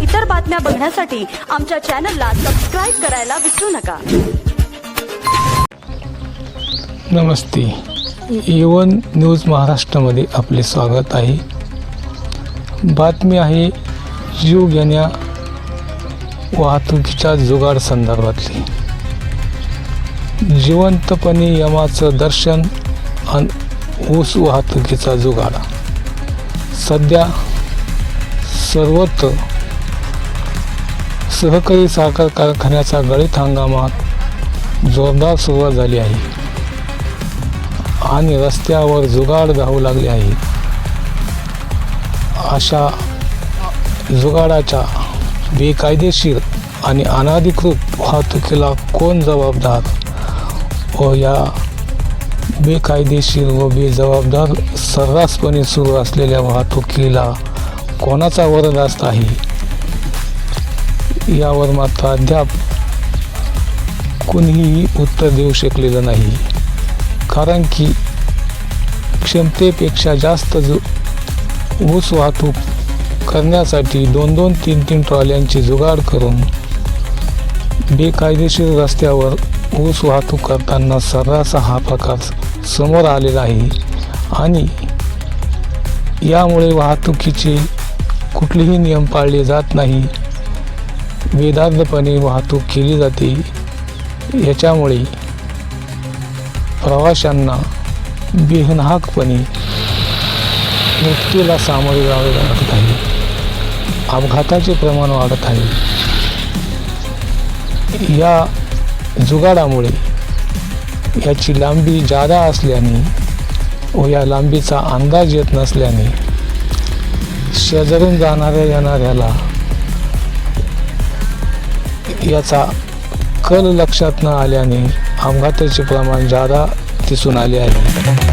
इतर बातम्या बघण्यासाठी आमच्या चॅनलला सबस्क्राईब करायला विसरू नका. नमस्ते. एवन न्यूज महाराष्ट्रामध्ये आपले स्वागत आहे. बातमी आहे जीव घेण्या वाहतुकीच्या जुगाड संदर्भातली. जिवंतपणे यमाचं दर्शन आणि ऊस वाहतुकीचा जुगाड. सध्या सर्वत्र सहकारी साखर कारखान्याचा गळीत हंगामात जोरदार सुरुवात झाली आहे. आणि रस्त्यावर जुगाड धावू लागले आहे. अशा जुगाडाच्या बेकायदेशीर आणि अनाधिकृत वाहतुकीला कोण जबाबदार? व या बेकायदेशीर व बेजबाबदार सर्रासपणे सुरू असलेल्या वाहतुकीला कोणाचा वरदास्त आहे यावर मात्र अद्याप कुणीही उत्तर देऊ शकलेलं नाही. कारण की क्षमतेपेक्षा जास्त जो ऊस वाहतूक करण्यासाठी दोन दोन तीन तीन ट्रॉल्यांची जुगाड करून बेकायदेशीर रस्त्यावर ऊस वाहतूक करताना सर्रास हा प्रकार समोर आलेला आहे आणि यामुळे वाहतुकीचे कुठलेही नियम पाळले जात नाही. वेदार्थपणे वाहतूक केली जाते. याच्यामुळे प्रवाशांना बेहनाकपणे मृत्यूला सामोरे जावे लागत आहे. अपघाताचे प्रमाण वाढत आहे. या जुगाडामुळे याची लांबी जादा असल्याने व या लांबीचा अंदाज येत नसल्याने शेजारून जाणाऱ्या येणाऱ्याला याचा कल लक्षात न आल्याने अपघाताचे प्रमाण जादा दिसून आले आहे.